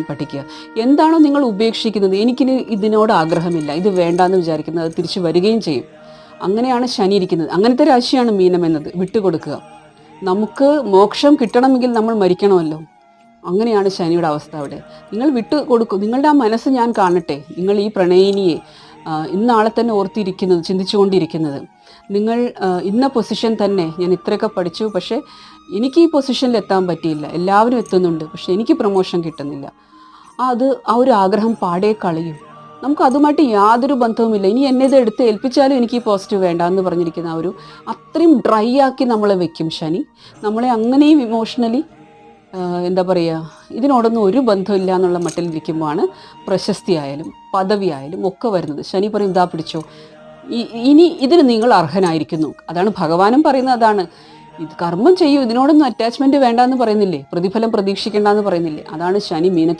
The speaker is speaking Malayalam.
പഠിക്കുക. എന്താണോ നിങ്ങൾ ഉപേക്ഷിക്കുന്നത്? എനിക്കിനി ഇതിനോട് ആഗ്രഹമില്ല. ഇത് വേണ്ടാന്ന് വിചാരിക്കുന്നത് അത് തിരിച്ചു വരികയും ചെയ്യും. അങ്ങനെയാണ് ശനി ഇരിക്കുന്നത്. അങ്ങനത്തെ രാശിയാണ് മീനം എന്നത്. വിട്ടുകൊടുക്കുക. നമുക്ക് മോക്ഷം കിട്ടണമെങ്കിൽ നമ്മൾ മരിക്കണമല്ലോ. അങ്ങനെയാണ് ശനിയുടെ അവസ്ഥ അവിടെ. നിങ്ങൾ വിട്ടു കൊടുക്കും നിങ്ങളുടെ ആ മനസ്സ് ഞാൻ കാണട്ടെ. നിങ്ങൾ ഈ പ്രണയിനിയെ. ഇന്നാളെ തന്നെ ഓർത്തിരിക്കുന്നത് ചിന്തിച്ചുകൊണ്ടിരിക്കുന്നത്. നിങ്ങൾ ഇന്ന പൊസിഷൻ തന്നെ ഞാൻ ഇത്രയൊക്കെ പഠിച്ചു പക്ഷേ എനിക്ക് ഈ പൊസിഷനിൽ എത്താൻ പറ്റിയില്ല. എല്ലാവരും എത്തുന്നുണ്ട് പക്ഷെ എനിക്ക് പ്രൊമോഷൻ കിട്ടുന്നില്ല. അത് ആ ഒരു ആഗ്രഹം പാടേ കളയും. നമുക്ക് അതുമായിട്ട് യാതൊരു ബന്ധവുമില്ല. ഇനി എന്നെ ഇത് എടുത്ത് ഏൽപ്പിച്ചാലും എനിക്ക് ഈ പോസിറ്റീവ് വേണ്ട എന്ന് പറഞ്ഞിരിക്കുന്ന ആ ഒരു അത്രയും ഡ്രൈ ആക്കി നമ്മളെ വെക്കും ശനി. നമ്മളെ അങ്ങനെയും ഇമോഷണലി എന്താ പറയുക ഇതിനോടൊന്നും ഒരു ബന്ധമില്ല എന്നുള്ള മട്ടിലിരിക്കുമ്പോഴാണ് പ്രശസ്തി ആയാലും പദവി ആയാലും ഒക്കെ വരുന്നത്. ശനി പറയും ഇതാ പിടിച്ചോ. ഇനി ഇതിന് നിങ്ങൾ അർഹനായിരിക്കുന്നു. അതാണ് ഭഗവാനും പറയുന്നത് അതാണ്. ഇത് കർമ്മം ചെയ്യൂ ഇതിനോടൊന്നും അറ്റാച്ച്മെന്റ് വേണ്ടെന്ന് പറയുന്നില്ലേ? പ്രതിഫലം പ്രതീക്ഷിക്കേണ്ടെന്ന് പറയുന്നില്ലേ? അതാണ് ശനി മീനത്തിൽ